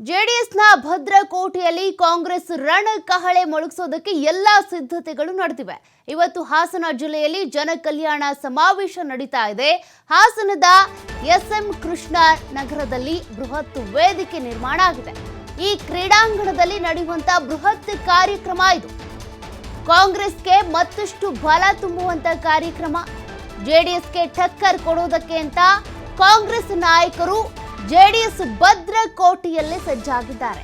ಜೆಡಿಎಸ್ನ ಭದ್ರಕೋಟೆಯಲ್ಲಿ ಕಾಂಗ್ರೆಸ್ ರಣ ಕಹಳೆ ಮೊಳಗಿಸೋದಕ್ಕೆ ಎಲ್ಲ ಸಿದ್ಧತೆಗಳು ನಡೆದಿವೆ. ಇವತ್ತು ಹಾಸನ ಜಿಲ್ಲೆಯಲ್ಲಿ ಜನಕಲ್ಯಾಣ ಸಮಾವೇಶ ನಡೀತಾ ಇದೆ. ಹಾಸನದ ಎಸ್ಎಂ ಕೃಷ್ಣ ನಗರದಲ್ಲಿ ಬೃಹತ್ ವೇದಿಕೆ ನಿರ್ಮಾಣ ಆಗಿದೆ. ಈ ಕ್ರೀಡಾಂಗಣದಲ್ಲಿ ನಡೆಯುವಂತಹ ಬೃಹತ್ ಕಾರ್ಯಕ್ರಮ ಇದು. ಕಾಂಗ್ರೆಸ್ಗೆ ಮತ್ತಷ್ಟು ಬಲ ತುಂಬುವಂತ ಕಾರ್ಯಕ್ರಮ. ಜೆಡಿಎಸ್ಗೆ ಟಕ್ಕರ್ ಕೊಡೋದಕ್ಕೆ ಅಂತ ಕಾಂಗ್ರೆಸ್ ನಾಯಕರು ಜೆಡಿಎಸ್ ಭದ್ರಕೋಟೆಯಲ್ಲೇ ಸಜ್ಜಾಗಿದ್ದಾರೆ.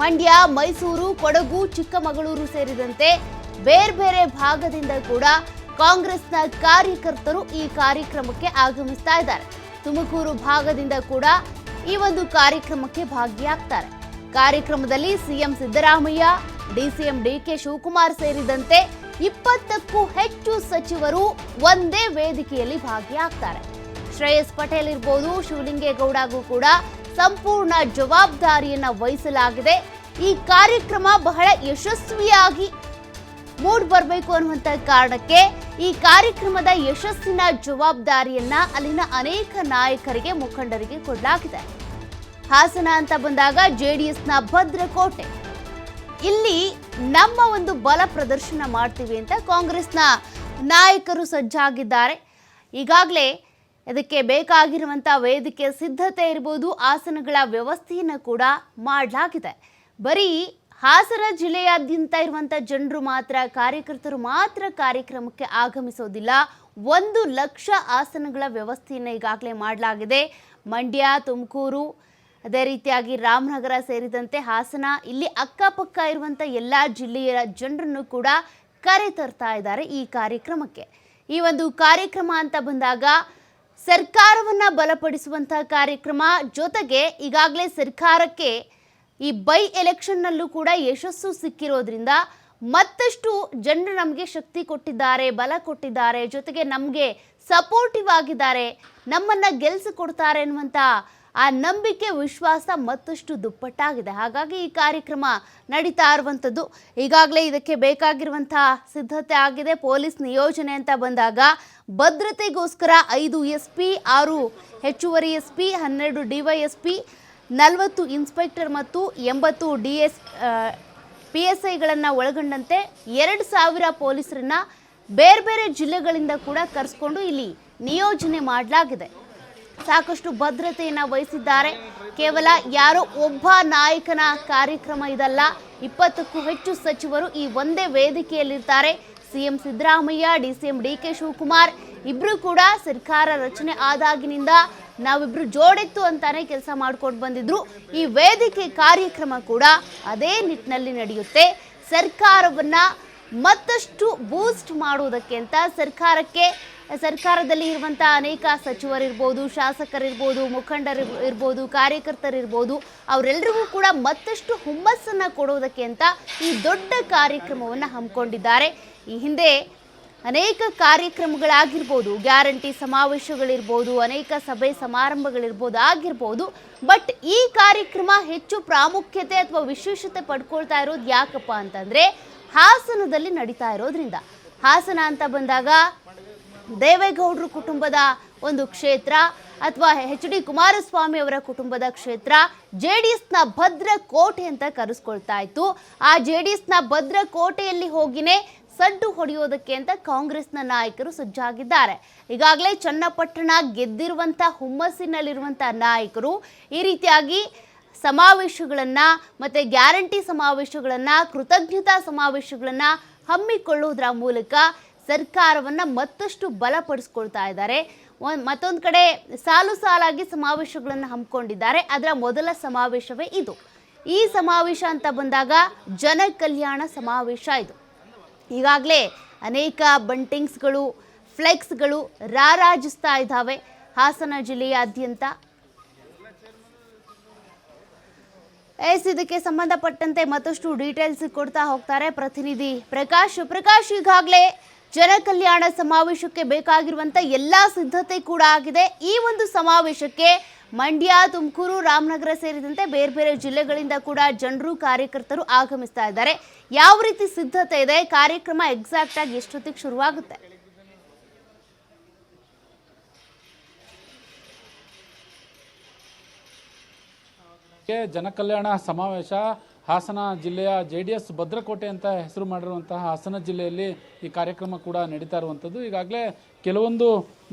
ಮಂಡ್ಯ, ಮೈಸೂರು, ಕೊಡಗು, ಚಿಕ್ಕಮಗಳೂರು ಸೇರಿದಂತೆ ಬೇರೆ ಬೇರೆ ಭಾಗದಿಂದ ಕೂಡ ಕಾಂಗ್ರೆಸ್ನ ಕಾರ್ಯಕರ್ತರು ಈ ಕಾರ್ಯಕ್ರಮಕ್ಕೆ ಆಗಮಿಸ್ತಾ ಇದ್ದಾರೆ. ತುಮಕೂರು ಭಾಗದಿಂದ ಕೂಡ ಈ ಒಂದು ಕಾರ್ಯಕ್ರಮಕ್ಕೆ ಭಾಗಿಯಾಗ್ತಾರೆ. ಕಾರ್ಯಕ್ರಮದಲ್ಲಿ CM Siddaramaiah, DCM DK Shivakumar ಸೇರಿದಂತೆ ಇಪ್ಪತ್ತಕ್ಕೂ ಹೆಚ್ಚು ಸಚಿವರು ಒಂದೇ ವೇದಿಕೆಯಲ್ಲಿ ಭಾಗಿಯಾಗ್ತಾರೆ. ಶ್ರೇಯಸ್ ಪಟೇಲ್ ಇರ್ಬೋದು, ಶಿವಲಿಂಗೇಗೌಡಗೂ ಕೂಡ ಸಂಪೂರ್ಣ ಜವಾಬ್ದಾರಿಯನ್ನು ವಹಿಸಲಾಗಿದೆ. ಈ ಕಾರ್ಯಕ್ರಮ ಬಹಳ ಯಶಸ್ವಿಯಾಗಿ ಮೂಡ್ ಬರಬೇಕು ಅನ್ನುವಂಥ ಕಾರಣಕ್ಕೆ ಈ ಕಾರ್ಯಕ್ರಮದ ಯಶಸ್ಸಿನ ಜವಾಬ್ದಾರಿಯನ್ನ ಅಲ್ಲಿನ ಅನೇಕ ನಾಯಕರಿಗೆ, ಮುಖಂಡರಿಗೆ ಕೊಡಲಾಗಿದೆ. ಹಾಸನ ಅಂತ ಬಂದಾಗ ಜೆ ಡಿ ಎಸ್ನ ಭದ್ರಕೋಟೆ. ಇಲ್ಲಿ ನಮ್ಮ ಒಂದು ಬಲ ಪ್ರದರ್ಶನ ಮಾಡ್ತೀವಿ ಅಂತ ಕಾಂಗ್ರೆಸ್ನ ನಾಯಕರು ಸಜ್ಜಾಗಿದ್ದಾರೆ. ಈಗಾಗಲೇ ಇದಕ್ಕೆ ಬೇಕಾಗಿರುವಂಥ ವೇದಿಕೆ ಸಿದ್ಧತೆ ಇರ್ಬೋದು, ಆಸನಗಳ ವ್ಯವಸ್ಥೆಯನ್ನು ಕೂಡ ಮಾಡಲಾಗಿದೆ. ಬರೀ ಹಾಸನ ಜಿಲ್ಲೆಯಾದ್ಯಂತ ಇರುವಂಥ ಜನರು ಮಾತ್ರ, ಕಾರ್ಯಕರ್ತರು ಮಾತ್ರ ಕಾರ್ಯಕ್ರಮಕ್ಕೆ ಆಗಮಿಸೋದಿಲ್ಲ. ಒಂದು ಲಕ್ಷ ಆಸನಗಳ ವ್ಯವಸ್ಥೆಯನ್ನು ಈಗಾಗಲೇ ಮಾಡಲಾಗಿದೆ. ಮಂಡ್ಯ, ತುಮಕೂರು, ಅದೇ ರೀತಿಯಾಗಿ ರಾಮನಗರ ಸೇರಿದಂತೆ ಹಾಸನ, ಇಲ್ಲಿ ಅಕ್ಕಪಕ್ಕ ಇರುವಂಥ ಎಲ್ಲ ಜಿಲ್ಲೆಯ ಜನರನ್ನು ಕೂಡ ಕರೆ ತರ್ತಾ ಇದ್ದಾರೆ ಈ ಕಾರ್ಯಕ್ರಮಕ್ಕೆ. ಈ ಒಂದು ಕಾರ್ಯಕ್ರಮ ಅಂತ ಬಂದಾಗ ಸರ್ಕಾರವನ್ನ ಬಲಪಡಿಸುವಂತಹ ಕಾರ್ಯಕ್ರಮ ಜೊತೆಗೆ ಈಗಾಗಲೇ ಸರ್ಕಾರಕ್ಕೆ ಈ ಬೈ ಎಲೆಕ್ಷನ್ನಲ್ಲೂ ಕೂಡ ಯಶಸ್ಸು ಸಿಕ್ಕಿರೋದ್ರಿಂದ ಮತ್ತಷ್ಟು ಜನರು ನಮಗೆ ಶಕ್ತಿ ಕೊಟ್ಟಿದ್ದಾರೆ, ಬಲ ಕೊಟ್ಟಿದ್ದಾರೆ, ಜೊತೆಗೆ ನಮಗೆ ಸಪೋರ್ಟಿವ್ ಆಗಿದ್ದಾರೆ, ನಮ್ಮನ್ನ ಗೆಲ್ಸಿಕೊಡ್ತಾರೆ ಅನ್ನುವಂಥ ಆ ನಂಬಿಕೆ, ವಿಶ್ವಾಸ ಮತ್ತಷ್ಟು ದುಪ್ಪಟ್ಟಾಗಿದೆ. ಹಾಗಾಗಿ ಈ ಕಾರ್ಯಕ್ರಮ ನಡೀತಾ ಇರುವಂಥದ್ದು. ಈಗಾಗಲೇ ಇದಕ್ಕೆ ಬೇಕಾಗಿರುವಂತಹ ಸಿದ್ಧತೆ ಆಗಿದೆ. ಪೊಲೀಸ್ ನಿಯೋಜನೆ ಅಂತ ಬಂದಾಗ ಭದ್ರತೆಗೋಸ್ಕರ ಐದು ಎಸ್ ಪಿ ಆರು ಹೆಚ್ಚುವರಿ ಎಸ್ ಪಿ ಹನ್ನೆರಡು ಡಿವೈಎಸ್ಪಿ, ನಲವತ್ತು ಇನ್ಸ್ಪೆಕ್ಟರ್ ಮತ್ತು ಎಂಬತ್ತು ಡಿ ಎಸ್ ಪಿ ಎಸ್ ಐಗಳನ್ನು ಒಳಗೊಂಡಂತೆ ಎರಡು ಸಾವಿರ ಪೊಲೀಸರನ್ನು ಬೇರೆ ಬೇರೆ ಜಿಲ್ಲೆಗಳಿಂದ ಕೂಡ ಕರೆಸ್ಕೊಂಡು ಇಲ್ಲಿ ನಿಯೋಜನೆ ಮಾಡಲಾಗಿದೆ. ಸಾಕಷ್ಟು ಭದ್ರತೆಯನ್ನು ವಹಿಸಿದ್ದಾರೆ. ಕೇವಲ ಯಾರೋ ಒಬ್ಬ ನಾಯಕನ ಕಾರ್ಯಕ್ರಮ ಇದಲ್ಲ, ಇಪ್ಪತ್ತಕ್ಕೂ ಹೆಚ್ಚು ಸಚಿವರು ಈ ಒಂದೇ ವೇದಿಕೆಯಲ್ಲಿರ್ತಾರೆ. CM Siddaramaiah D CM D K Shivakumar ಇಬ್ರು ಕೂಡ ಸರ್ಕಾರ ರಚನೆ ಆದಾಗಿನಿಂದ ನಾವಿಬ್ರು ಜೋಡೆತ್ತು ಅಂತಾನೆ ಕೆಲಸ ಮಾಡ್ಕೊಂಡು ಬಂದಿದ್ರು. ಈ ವೇದಿಕೆ ಕಾರ್ಯಕ್ರಮ ಕೂಡ ಅದೇ ನಿಟ್ಟಿನಲ್ಲಿ ನಡೆಯುತ್ತೆ. ಸರ್ಕಾರವನ್ನ ಮತ್ತಷ್ಟು ಬೂಸ್ಟ್ ಮಾಡುವುದಕ್ಕೆ ಅಂತ ಸರ್ಕಾರಕ್ಕೆ ಸರ್ಕಾರದಲ್ಲಿ ಇರುವಂಥ ಅನೇಕ ಸಚಿವರಿರ್ಬೋದು, ಶಾಸಕರಿರ್ಬೋದು, ಮುಖಂಡರು ಇರ್ಬೋದು, ಕಾರ್ಯಕರ್ತರಿರ್ಬೋದು ಅವರೆಲ್ಲರಿಗೂ ಕೂಡ ಮತ್ತಷ್ಟು ಹುಮ್ಮಸ್ಸನ್ನು ಕೊಡೋದಕ್ಕೆ ಅಂತ ಈ ದೊಡ್ಡ ಕಾರ್ಯಕ್ರಮವನ್ನು ಹಮ್ಮಿಕೊಂಡಿದ್ದಾರೆ. ಈ ಹಿಂದೆ ಅನೇಕ ಕಾರ್ಯಕ್ರಮಗಳಾಗಿರ್ಬೋದು, ಗ್ಯಾರಂಟಿ ಸಮಾವೇಶಗಳಿರ್ಬೋದು, ಅನೇಕ ಸಭೆ ಸಮಾರಂಭಗಳಿರ್ಬೋದು ಆಗಿರ್ಬೋದು, ಬಟ್ ಈ ಕಾರ್ಯಕ್ರಮ ಹೆಚ್ಚು ಪ್ರಾಮುಖ್ಯತೆ ಅಥವಾ ವಿಶೇಷತೆ ಪಡ್ಕೊಳ್ತಾ ಇರೋದು ಯಾಕಪ್ಪ ಅಂತಂದ್ರೆ ಹಾಸನದಲ್ಲಿ ನಡೀತಾ ಇರೋದ್ರಿಂದ. ಹಾಸನ ಅಂತ ಬಂದಾಗ ದೇವೇಗೌಡರು ಕುಟುಂಬದ ಒಂದು ಕ್ಷೇತ್ರ ಅಥವಾ ಎಚ್ ಡಿ ಕುಮಾರಸ್ವಾಮಿ ಅವರ ಕುಟುಂಬದ ಕ್ಷೇತ್ರ, ಜೆ ಡಿ ಎಸ್ನ ಭದ್ರ ಕೋಟೆ ಅಂತ ಕರೆಸ್ಕೊಳ್ತಾ ಇತ್ತು. ಆ ಜೆ ಡಿ ಎಸ್ನ ಭದ್ರ ಕೋಟೆಯಲ್ಲಿ ಹೋಗಿನೇ ಸಡ್ಡು ಹೊಡೆಯೋದಕ್ಕೆ ಅಂತ ಕಾಂಗ್ರೆಸ್ನ ನಾಯಕರು ಸಜ್ಜಾಗಿದ್ದಾರೆ. ಈಗಾಗಲೇ ಚನ್ನಪಟ್ಟಣ ಗೆದ್ದಿರುವಂಥ ಹುಮ್ಮಸ್ಸಿನಲ್ಲಿರುವಂಥ ನಾಯಕರು ಈ ರೀತಿಯಾಗಿ ಸಮಾವೇಶಗಳನ್ನು ಮತ್ತೆ ಗ್ಯಾರಂಟಿ ಸಮಾವೇಶಗಳನ್ನು, ಕೃತಜ್ಞತಾ ಸಮಾವೇಶಗಳನ್ನು ಹಮ್ಮಿಕೊಳ್ಳುವುದರ ಮೂಲಕ ಸರ್ಕಾರವನ್ನ ಮತ್ತಷ್ಟು ಬಲಪಡಿಸ್ಕೊಳ್ತಾ ಇದ್ದಾರೆ. ಮತ್ತೊಂದು ಕಡೆ ಸಾಲು ಸಾಲಾಗಿ ಸಮಾವೇಶಗಳನ್ನು ಹಮ್ಮಿಕೊಂಡಿದ್ದಾರೆ. ಅದರ ಮೊದಲ ಸಮಾವೇಶವೇ ಇದು. ಈ ಸಮಾವೇಶ ಅಂತ ಬಂದಾಗ ಜನ ಕಲ್ಯಾಣ ಸಮಾವೇಶ ಇದು. ಈಗಾಗಲೇ ಅನೇಕ ಬಂಟಿಂಗ್ಸ್ಗಳು, ಫ್ಲೆಕ್ಸ್ಗಳು ರಾರಾಜಿಸ್ತಾ ಇದ್ದಾವೆ ಹಾಸನ ಜಿಲ್ಲೆಯಾದ್ಯಂತ. ಎಸ್, ಇದಕ್ಕೆ ಸಂಬಂಧಪಟ್ಟಂತೆ ಮತ್ತಷ್ಟು ಡೀಟೇಲ್ಸ್ ಕೊಡ್ತಾ ಹೋಗ್ತಾರೆ ಪ್ರತಿನಿಧಿ ಪ್ರಕಾಶ್. ಪ್ರಕಾಶ್, ಈಗಾಗಲೇ ಜನಕಲ್ಯಾಣ ಸಮಾವೇಶಕ್ಕೆ ಬೇಕಾಗಿರುವಂಥ ಎಲ್ಲ ಸಿದ್ಧತೆ ಕೂಡ ಆಗಿದೆ. ಈ ಒಂದು ಸಮಾವೇಶಕ್ಕೆ ಮಂಡ್ಯ, ತುಮಕೂರು, ರಾಮನಗರ ಸೇರಿದಂತೆ ಬೇರೆ ಬೇರೆ ಜಿಲ್ಲೆಗಳಿಂದ ಕೂಡ ಜನರು, ಕಾರ್ಯಕರ್ತರು ಆಗಮಿಸ್ತಾ ಇದ್ದಾರೆ. ಯಾವ ರೀತಿ ಸಿದ್ಧತೆ ಇದೆ? ಕಾರ್ಯಕ್ರಮ ಎಕ್ಸಾಕ್ಟ್ ಆಗಿ ಎಷ್ಟೊತ್ತಿಗೆ ಶುರುವಾಗುತ್ತೆ? ಜನಕಲ್ಯಾಣ ಸಮಾವೇಶ ಹಾಸನ ಜಿಲ್ಲೆಯ ಜೆ ಡಿ ಎಸ್ ಭದ್ರಕೋಟೆ ಅಂತ ಹೆಸರು ಮಾಡಿರುವಂತಹ ಹಾಸನ ಜಿಲ್ಲೆಯಲ್ಲಿ ಈ ಕಾರ್ಯಕ್ರಮ ಕೂಡ ನಡೀತಾ ಇರುವಂಥದ್ದು. ಈಗಾಗಲೇ ಕೆಲವೊಂದು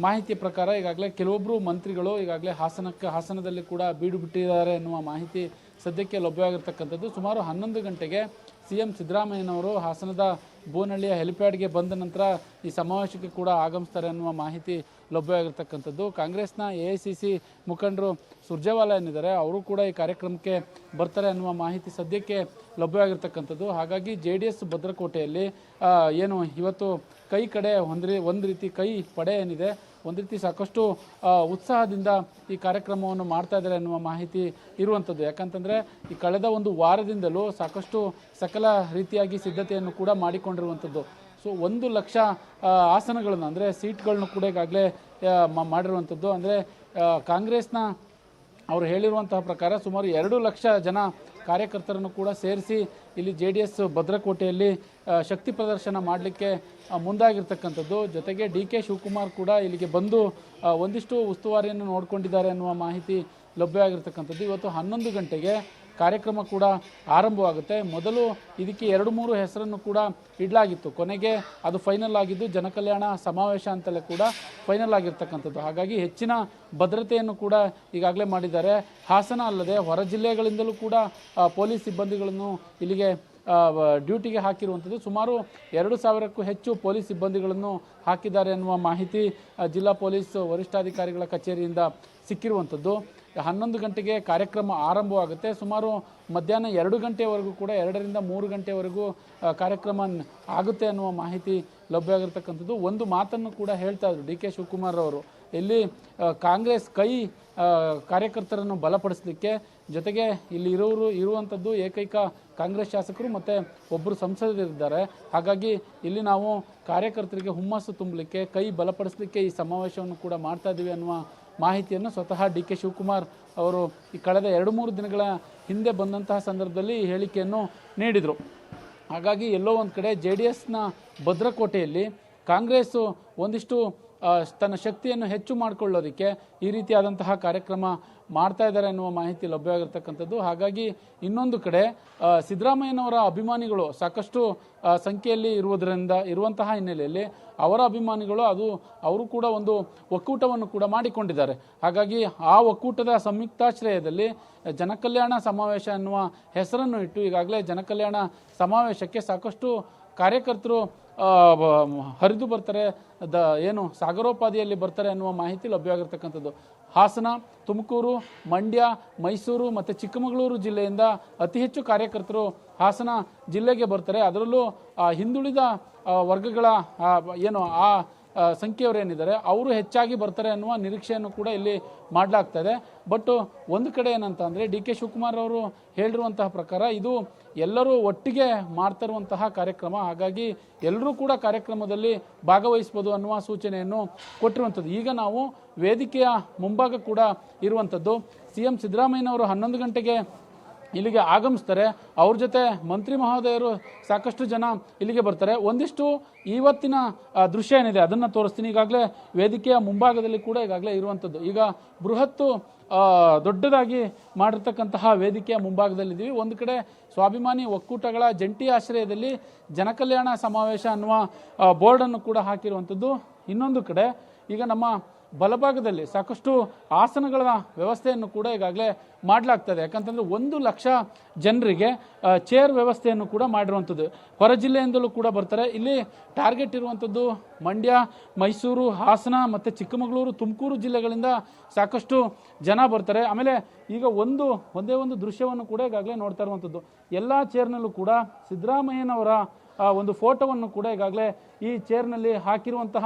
ಮಾಹಿತಿ ಪ್ರಕಾರ, ಈಗಾಗಲೇ ಕೆಲವೊಬ್ಬರು ಮಂತ್ರಿಗಳು ಈಗಾಗಲೇ ಹಾಸನಕ್ಕೆ, ಹಾಸನದಲ್ಲಿ ಕೂಡ ಬೀಡು ಬಿಟ್ಟಿದ್ದಾರೆ ಎನ್ನುವ ಮಾಹಿತಿ ಸದ್ಯಕ್ಕೆ ಲಭ್ಯವಾಗಿರ್ತಕ್ಕಂಥದ್ದು. ಸುಮಾರು ಹನ್ನೊಂದು ಗಂಟೆಗೆ ಸಿ ಎಂ ಸಿದ್ದರಾಮಯ್ಯನವರು ಹಾಸನದ ಬೋನಹಳ್ಳಿಯ ಹೆಲಿಪ್ಯಾಡ್ಗೆ ಬಂದ ನಂತರ ಈ ಸಮಾವೇಶಕ್ಕೆ ಕೂಡ ಆಗಮಿಸ್ತಾರೆ ಅನ್ನುವ ಮಾಹಿತಿ ಲಭ್ಯವಾಗಿರ್ತಕ್ಕಂಥದ್ದು ಕಾಂಗ್ರೆಸ್ನ ಎ ಐ ಸಿ ಸಿ ಮುಖಂಡರು ಸುರ್ಜೇವಾಲಾ ಏನಿದ್ದಾರೆ, ಅವರು ಕೂಡ ಈ ಕಾರ್ಯಕ್ರಮಕ್ಕೆ ಬರ್ತಾರೆ ಅನ್ನುವ ಮಾಹಿತಿ ಸದ್ಯಕ್ಕೆ ಲಭ್ಯವಾಗಿರ್ತಕ್ಕಂಥದ್ದು ಹಾಗಾಗಿ ಜೆ ಡಿ ಎಸ್ ಭದ್ರಕೋಟೆಯಲ್ಲಿ ಏನು ಇವತ್ತು ಕೈ ಕಡೆ ಒಂದು ಒಂದು ರೀತಿ ಕೈ ಪಡೆ ಏನಿದೆ, ಒಂದು ರೀತಿ ಸಾಕಷ್ಟು ಉತ್ಸಾಹದಿಂದ ಈ ಕಾರ್ಯಕ್ರಮವನ್ನು ಮಾಡ್ತಾ ಇದ್ದಾರೆ ಅನ್ನುವ ಮಾಹಿತಿ ಇರುವಂಥದ್ದು. ಯಾಕಂತಂದರೆ ಈ ಕಳೆದ ಒಂದು ವಾರದಿಂದಲೂ ಸಾಕಷ್ಟು ಸಕಲ ರೀತಿಯಾಗಿ ಸಿದ್ಧತೆಯನ್ನು ಕೂಡ ಮಾಡಿಕೊಂಡಿರುವಂಥದ್ದು. ಸೊ ಒಂದು ಲಕ್ಷ ಆಸನಗಳನ್ನು, ಅಂದರೆ ಸೀಟ್ಗಳನ್ನು ಕೂಡ ಈಗಾಗಲೇ ಮಾಡಿರುವಂಥದ್ದು ಅಂದರೆ ಕಾಂಗ್ರೆಸ್ನ ಅವರು ಹೇಳಿರುವಂತಹ ಪ್ರಕಾರ ಸುಮಾರು ಎರಡು ಲಕ್ಷ ಜನ ಕಾರ್ಯಕರ್ತರನ್ನು ಕೂಡ ಸೇರಿಸಿ ಇಲ್ಲಿ ಜೆ ಡಿ ಎಸ್ ಭದ್ರಕೋಟೆಯಲ್ಲಿ ಶಕ್ತಿ ಪ್ರದರ್ಶನ ಮಾಡಲಿಕ್ಕೆ ಮುಂದಾಗಿರ್ತಕ್ಕಂಥದ್ದು. ಜೊತೆಗೆ ಡಿ ಕೆ ಶಿವಕುಮಾರ್ ಕೂಡ ಇಲ್ಲಿಗೆ ಬಂದು ಒಂದಿಷ್ಟು ಉಸ್ತುವಾರಿಯನ್ನು ನೋಡಿಕೊಂಡಿದ್ದಾರೆ ಅನ್ನುವ ಮಾಹಿತಿ ಲಭ್ಯವಾಗಿರ್ತಕ್ಕಂಥದ್ದು ಇವತ್ತು ಹನ್ನೊಂದು ಗಂಟೆಗೆ ಕಾರ್ಯಕ್ರಮ ಕೂಡ ಆರಂಭವಾಗುತ್ತೆ. ಮೊದಲು ಇದಕ್ಕೆ ಎರಡು ಮೂರು ಹೆಸರನ್ನು ಕೂಡ ಇಡಲಾಗಿತ್ತು. ಕೊನೆಗೆ ಅದು ಫೈನಲ್ ಆಗಿದ್ದು ಜನಕಲ್ಯಾಣ ಸಮಾವೇಶ ಅಂತಲೇ ಕೂಡ ಫೈನಲ್ ಆಗಿರ್ತಕ್ಕಂಥದ್ದು. ಹಾಗಾಗಿ ಹೆಚ್ಚಿನ ಭದ್ರತೆಯನ್ನು ಕೂಡ ಈಗಾಗಲೇ ಮಾಡಿದ್ದಾರೆ. ಹಾಸನ ಅಲ್ಲದೆ ಹೊರ ಜಿಲ್ಲೆಗಳಿಂದಲೂ ಕೂಡ ಪೊಲೀಸ್ ಸಿಬ್ಬಂದಿಗಳನ್ನು ಇಲ್ಲಿಗೆ ಡ್ಯೂಟಿಗೆ ಹಾಕಿರುವಂಥದ್ದು. ಸುಮಾರು ಎರಡು ಸಾವಿರಕ್ಕೂ ಹೆಚ್ಚು ಪೊಲೀಸ್ ಸಿಬ್ಬಂದಿಗಳನ್ನು ಹಾಕಿದ್ದಾರೆ ಎನ್ನುವ ಮಾಹಿತಿ ಜಿಲ್ಲಾ ಪೊಲೀಸ್ ವರಿಷ್ಠಾಧಿಕಾರಿಗಳ ಕಚೇರಿಯಿಂದ ಸಿಕ್ಕಿರುವಂಥದ್ದು. ಹನ್ನೊಂದು ಗಂಟೆಗೆ ಕಾರ್ಯಕ್ರಮ ಆರಂಭವಾಗುತ್ತೆ. ಸುಮಾರು ಮಧ್ಯಾಹ್ನ ಎರಡು ಗಂಟೆವರೆಗೂ ಕೂಡ, ಎರಡರಿಂದ ಮೂರು ಗಂಟೆವರೆಗೂ ಕಾರ್ಯಕ್ರಮ ಆಗುತ್ತೆ ಅನ್ನುವ ಮಾಹಿತಿ ಲಭ್ಯವಾಗಿರ್ತಕ್ಕಂಥದ್ದು ಒಂದು ಮಾತನ್ನು ಕೂಡ ಹೇಳ್ತಾ ಇದ್ರು ಡಿ ಕೆ ಶಿವಕುಮಾರ್ ಅವರು. ಇಲ್ಲಿ ಕಾಂಗ್ರೆಸ್ ಕೈ ಕಾರ್ಯಕರ್ತರನ್ನು ಬಲಪಡಿಸಲಿಕ್ಕೆ ಜೊತೆಗೆ ಇಲ್ಲಿ ಇರೋರು ಇರುವಂಥದ್ದು ಏಕೈಕ ಕಾಂಗ್ರೆಸ್ ಶಾಸಕರು ಮತ್ತು ಒಬ್ಬರು ಸಂಸದರಿದ್ದಾರೆ. ಹಾಗಾಗಿ ಇಲ್ಲಿ ನಾವು ಕಾರ್ಯಕರ್ತರಿಗೆ ಹುಮ್ಮಸ್ಸು ತುಂಬಲಿಕ್ಕೆ, ಕೈ ಬಲಪಡಿಸಲಿಕ್ಕೆ ಈ ಸಮಾವೇಶವನ್ನು ಕೂಡ ಮಾಡ್ತಾ ಇದ್ದೀವಿ ಅನ್ನುವ ಮಾಹಿತಿಯನ್ನು ಸ್ವತಃ ಡಿ ಕೆ ಶಿವಕುಮಾರ್ ಅವರು ಈ ಕಳೆದ ಎರಡು ಮೂರು ದಿನಗಳ ಹಿಂದೆ ಬಂದಂತಹ ಸಂದರ್ಭದಲ್ಲಿ ಈ ಹೇಳಿಕೆಯನ್ನು ನೀಡಿದರು. ಹಾಗಾಗಿ ಎಲ್ಲೋ ಒಂದು ಕಡೆ ಜೆ ಡಿ ಎಸ್ನ ಭದ್ರಕೋಟೆಯಲ್ಲಿ ಕಾಂಗ್ರೆಸ್ಸು ಒಂದಿಷ್ಟು ತನ್ನ ಶಕ್ತಿಯನ್ನು ಹೆಚ್ಚು ಮಾಡಿಕೊಳ್ಳೋದಕ್ಕೆ ಈ ರೀತಿಯಾದಂತಹ ಕಾರ್ಯಕ್ರಮ ಮಾಡ್ತಾ ಇದ್ದಾರೆ ಅನ್ನುವ ಮಾಹಿತಿ ಲಭ್ಯವಾಗಿರ್ತಕ್ಕಂಥದ್ದು. ಹಾಗಾಗಿ ಇನ್ನೊಂದು ಕಡೆ ಸಿದ್ದರಾಮಯ್ಯನವರ ಅಭಿಮಾನಿಗಳು ಸಾಕಷ್ಟು ಸಂಖ್ಯೆಯಲ್ಲಿ ಇರುವುದರಿಂದ, ಇರುವಂತಹ ಹಿನ್ನೆಲೆಯಲ್ಲಿ ಅವರ ಅಭಿಮಾನಿಗಳು ಅದು ಅವರು ಕೂಡ ಒಂದು ಒಕ್ಕೂಟವನ್ನು ಕೂಡ ಮಾಡಿಕೊಂಡಿದ್ದಾರೆ. ಹಾಗಾಗಿ ಆ ಒಕ್ಕೂಟದ ಸಂಯುಕ್ತಾಶ್ರಯದಲ್ಲಿ ಜನಕಲ್ಯಾಣ ಸಮಾವೇಶ ಎನ್ನುವ ಹೆಸರನ್ನು ಇಟ್ಟು ಈಗಾಗಲೇ ಜನಕಲ್ಯಾಣ ಸಮಾವೇಶಕ್ಕೆ ಸಾಕಷ್ಟು ಕಾರ್ಯಕರ್ತರು ಹರಿದು ಬರ್ತಾರೆ. ದ, ಏನು, ಸಾಗರೋಪಾದಿಯಲ್ಲಿ ಬರ್ತಾರೆ ಅನ್ನುವ ಮಾಹಿತಿ ಲಭ್ಯವಾಗಿರ್ತಕ್ಕಂಥದ್ದು. ಹಾಸನ, ತುಮಕೂರು, ಮಂಡ್ಯ, ಮೈಸೂರು ಮತ್ತು ಚಿಕ್ಕಮಗಳೂರು ಜಿಲ್ಲೆಯಿಂದ ಅತಿ ಹೆಚ್ಚು ಕಾರ್ಯಕರ್ತರು ಹಾಸನ ಜಿಲ್ಲೆಗೆ ಬರ್ತಾರೆ. ಅದರಲ್ಲೂ ಹಿಂದುಳಿದ ವರ್ಗಗಳ ಏನು, ಆ ಸಂಖ್ಯೆಯವರೇನಿದ್ದಾರೆ, ಅವರು ಹೆಚ್ಚಾಗಿ ಬರ್ತಾರೆ ಅನ್ನುವ ನಿರೀಕ್ಷೆಯನ್ನು ಕೂಡ ಇಲ್ಲಿ ಮಾಡಲಾಗ್ತದೆ ಬಟ್ಟು ಬಟ್ ಒಂದು ಕಡೆ ಏನಂತ ಅಂದರೆ, ಡಿ ಕೆ ಶಿವಕುಮಾರ್ ಅವರು ಹೇಳಿರುವಂತಹ ಪ್ರಕಾರ ಇದು ಎಲ್ಲರೂ ಒಟ್ಟಿಗೆ ಮಾಡ್ತಿರುವಂತಹ ಕಾರ್ಯಕ್ರಮ. ಹಾಗಾಗಿ ಎಲ್ಲರೂ ಕೂಡ ಕಾರ್ಯಕ್ರಮದಲ್ಲಿ ಭಾಗವಹಿಸ್ಬೋದು ಅನ್ನುವ ಸೂಚನೆಯನ್ನು ಕೊಟ್ಟಿರುವಂಥದ್ದು. ಈಗ ನಾವು ವೇದಿಕೆಯ ಮುಂಭಾಗ ಕೂಡ ಇರುವಂಥದ್ದು. ಸಿ ಎಂ ಸಿದ್ದರಾಮಯ್ಯನವರು ಹನ್ನೊಂದು ಗಂಟೆಗೆ ಇಲ್ಲಿಗೆ ಆಗಮಿಸ್ತಾರೆ. ಅವ್ರ ಜೊತೆ ಮಂತ್ರಿ ಮಹೋದಯರು ಸಾಕಷ್ಟು ಜನ ಇಲ್ಲಿಗೆ ಬರ್ತಾರೆ. ಒಂದಿಷ್ಟು ಇವತ್ತಿನ ದೃಶ್ಯ ಏನಿದೆ ಅದನ್ನು ತೋರಿಸ್ತೀನಿ. ಈಗಾಗಲೇ ವೇದಿಕೆಯ ಮುಂಭಾಗದಲ್ಲಿ ಕೂಡ ಈಗಾಗಲೇ ಇರುವಂಥದ್ದು. ಈಗ ಬೃಹತ್ತು ದೊಡ್ಡದಾಗಿ ಮಾಡಿರ್ತಕ್ಕಂತಹ ವೇದಿಕೆಯ ಮುಂಭಾಗದಲ್ಲಿದ್ದೀವಿ. ಒಂದು ಕಡೆ ಸ್ವಾಭಿಮಾನಿ ಒಕ್ಕೂಟಗಳ ಜಂಟಿ ಆಶ್ರಯದಲ್ಲಿ ಜನಕಲ್ಯಾಣ ಸಮಾವೇಶ ಅನ್ನುವ ಬೋರ್ಡನ್ನು ಕೂಡ ಹಾಕಿರುವಂಥದ್ದು. ಇನ್ನೊಂದು ಕಡೆ ಈಗ ನಮ್ಮ ಬಲಭಾಗದಲ್ಲಿ ಸಾಕಷ್ಟು ಆಸನಗಳ ವ್ಯವಸ್ಥೆಯನ್ನು ಕೂಡ ಈಗಾಗಲೇ ಮಾಡಲಾಗ್ತದೆ. ಯಾಕಂತಂದರೆ ಒಂದು ಲಕ್ಷ ಜನರಿಗೆ ಚೇರ್ ವ್ಯವಸ್ಥೆಯನ್ನು ಕೂಡ ಮಾಡಿರುವಂಥದ್ದು. ಹೊರ ಜಿಲ್ಲೆಯಿಂದಲೂ ಕೂಡ ಬರ್ತಾರೆ. ಇಲ್ಲಿ ಟಾರ್ಗೆಟ್ ಇರುವಂಥದ್ದು ಮಂಡ್ಯ, ಮೈಸೂರು, ಹಾಸನ ಮತ್ತು ಚಿಕ್ಕಮಗಳೂರು, ತುಮಕೂರು ಜಿಲ್ಲೆಗಳಿಂದ ಸಾಕಷ್ಟು ಜನ ಬರ್ತಾರೆ. ಆಮೇಲೆ ಈಗ ಒಂದು, ಒಂದೇ ಒಂದು ದೃಶ್ಯವನ್ನು ಕೂಡ ಈಗಾಗಲೇ ನೋಡ್ತಾ ಇರುವಂಥದ್ದು. ಎಲ್ಲ ಚೇರ್ನಲ್ಲೂ ಕೂಡ ಸಿದ್ದರಾಮಯ್ಯನವರ ಒಂದು ಫೋಟೋವನ್ನು ಕೂಡ ಈಗಾಗಲೇ ಈ ಚೇರ್ನಲ್ಲಿ ಹಾಕಿರುವಂತಹ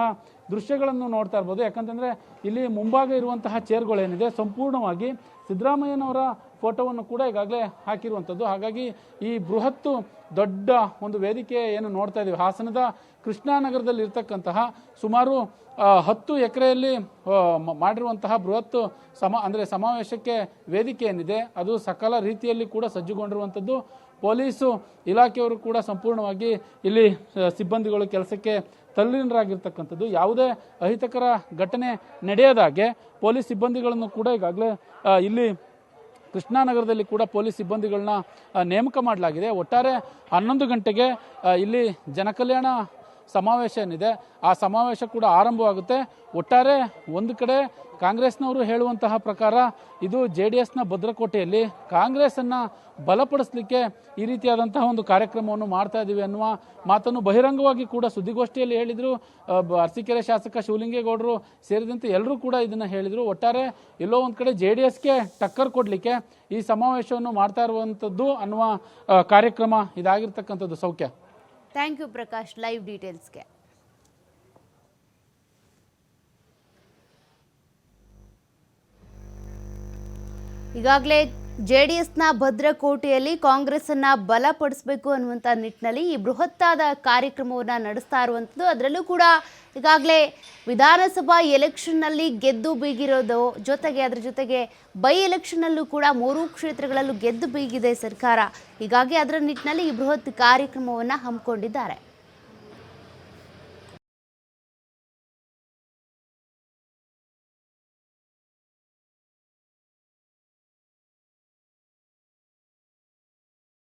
ದೃಶ್ಯಗಳನ್ನು ನೋಡ್ತಾ ಇರ್ಬೋದು. ಯಾಕಂತಂದರೆ ಇಲ್ಲಿ ಮುಂಭಾಗ ಇರುವಂತಹ ಚೇರ್ಗಳೇನಿದೆ ಸಂಪೂರ್ಣವಾಗಿ ಸಿದ್ದರಾಮಯ್ಯನವರ ಫೋಟೋವನ್ನು ಕೂಡ ಈಗಾಗಲೇ ಹಾಕಿರುವಂಥದ್ದು. ಹಾಗಾಗಿ ಈ ಬೃಹತ್ತು ದೊಡ್ಡ ಒಂದು ವೇದಿಕೆ ಏನು ನೋಡ್ತಾ ಇದ್ದೀವಿ. ಹಾಸನದ ಕೃಷ್ಣಾನಗರದಲ್ಲಿ ಇರ್ತಕ್ಕಂತಹ ಸುಮಾರು ಆ, ಹತ್ತು ಎಕರೆಯಲ್ಲಿ ಮಾಡಿರುವಂತಹ ಬೃಹತ್ ಸಮ ಅಂದರೆ ಸಮಾವೇಶಕ್ಕೆ ವೇದಿಕೆ ಏನಿದೆ ಅದು ಸಕಲ ರೀತಿಯಲ್ಲಿ ಕೂಡ ಸಜ್ಜುಗೊಂಡಿರುವಂಥದ್ದು. ಪೊಲೀಸು ಇಲಾಖೆಯವರು ಕೂಡ ಸಂಪೂರ್ಣವಾಗಿ ಇಲ್ಲಿ ಸಿಬ್ಬಂದಿಗಳು ಕೆಲಸಕ್ಕೆ ತಲ್ಲೀನರಾಗಿರ್ತಕ್ಕಂಥದ್ದು. ಯಾವುದೇ ಅಹಿತಕರ ಘಟನೆ ನಡೆಯದಾಗೆ ಪೊಲೀಸ್ ಸಿಬ್ಬಂದಿಗಳನ್ನು ಕೂಡ ಈಗಾಗಲೇ ಇಲ್ಲಿ ಕೃಷ್ಣಾನಗರದಲ್ಲಿ ಕೂಡ ಪೊಲೀಸ್ ಸಿಬ್ಬಂದಿಗಳನ್ನ ನೇಮಕ ಮಾಡಲಾಗಿದೆ. ಒಟ್ಟಾರೆ ಹನ್ನೊಂದು ಗಂಟೆಗೆ ಇಲ್ಲಿ ಜನಕಲ್ಯಾಣ ಸಮಾವೇಶ ಏನಿದೆ, ಆ ಸಮಾವೇಶ ಕೂಡ ಆರಂಭವಾಗುತ್ತೆ. ಒಟ್ಟಾರೆ ಒಂದು ಕಡೆ ಕಾಂಗ್ರೆಸ್ನವರು ಹೇಳುವಂತಹ ಪ್ರಕಾರ ಇದು ಜೆ ಡಿ ಎಸ್ನ ಭದ್ರಕೋಟೆಯಲ್ಲಿ ಕಾಂಗ್ರೆಸ್ಸನ್ನು ಬಲಪಡಿಸಲಿಕ್ಕೆ ಈ ರೀತಿಯಾದಂತಹ ಒಂದು ಕಾರ್ಯಕ್ರಮವನ್ನು ಮಾಡ್ತಾ ಇದ್ದೀವಿ ಅನ್ನುವ ಮಾತನ್ನು ಬಹಿರಂಗವಾಗಿ ಕೂಡ ಸುದ್ದಿಗೋಷ್ಠಿಯಲ್ಲಿ ಹೇಳಿದರು. ಅರಸೀಕೆರೆ ಶಾಸಕ ಶಿವಲಿಂಗೇಗೌಡರು ಸೇರಿದಂತೆ ಎಲ್ಲರೂ ಕೂಡ ಇದನ್ನು ಹೇಳಿದರು. ಒಟ್ಟಾರೆ ಎಲ್ಲೋ ಒಂದು ಕಡೆ ಜೆ ಡಿ ಎಸ್ಗೆ ಟಕ್ಕರ್ ಕೊಡಲಿಕ್ಕೆ ಈ ಸಮಾವೇಶವನ್ನು ಮಾಡ್ತಾ ಇರುವಂಥದ್ದು ಅನ್ನುವ ಕಾರ್ಯಕ್ರಮ ಇದಾಗಿರ್ತಕ್ಕಂಥದ್ದು. ಸೌಖ್ಯ. ಥ್ಯಾಂಕ್ ಯು ಪ್ರಕಾಶ್ ಲೈವ್ ಡೀಟೇಲ್ಸ್ಗೆ ಈಗಾಗಲೇ ಜೆ ಡಿ ಎಸ್ನ ಭದ್ರಕೋಟೆಯಲ್ಲಿ ಕಾಂಗ್ರೆಸ್ಸನ್ನು ಬಲಪಡಿಸಬೇಕು ಅನ್ನುವಂಥ ನಿಟ್ಟಿನಲ್ಲಿ ಈ ಬೃಹತ್ತಾದ ಕಾರ್ಯಕ್ರಮವನ್ನು ನಡೆಸ್ತಾ ಇರುವಂಥದ್ದು ಅದರಲ್ಲೂ ಕೂಡ ಈಗಾಗಲೇ ವಿಧಾನಸಭಾ ಎಲೆಕ್ಷನ್ನಲ್ಲಿ ಗೆದ್ದು ಬೀಗಿರೋದು ಜೊತೆಗೆ ಅದರ ಜೊತೆಗೆ ಬೈ ಎಲೆಕ್ಷನ್ನಲ್ಲೂ ಕೂಡ ಮೂರು ಕ್ಷೇತ್ರಗಳಲ್ಲೂ ಗೆದ್ದು ಬೀಗಿದೆ ಸರ್ಕಾರ. ಹೀಗಾಗಿ ಅದರ ನಿಟ್ಟಿನಲ್ಲಿ ಈ ಬೃಹತ್ ಕಾರ್ಯಕ್ರಮವನ್ನು ಹಮ್ಮಿಕೊಂಡಿದ್ದಾರೆ.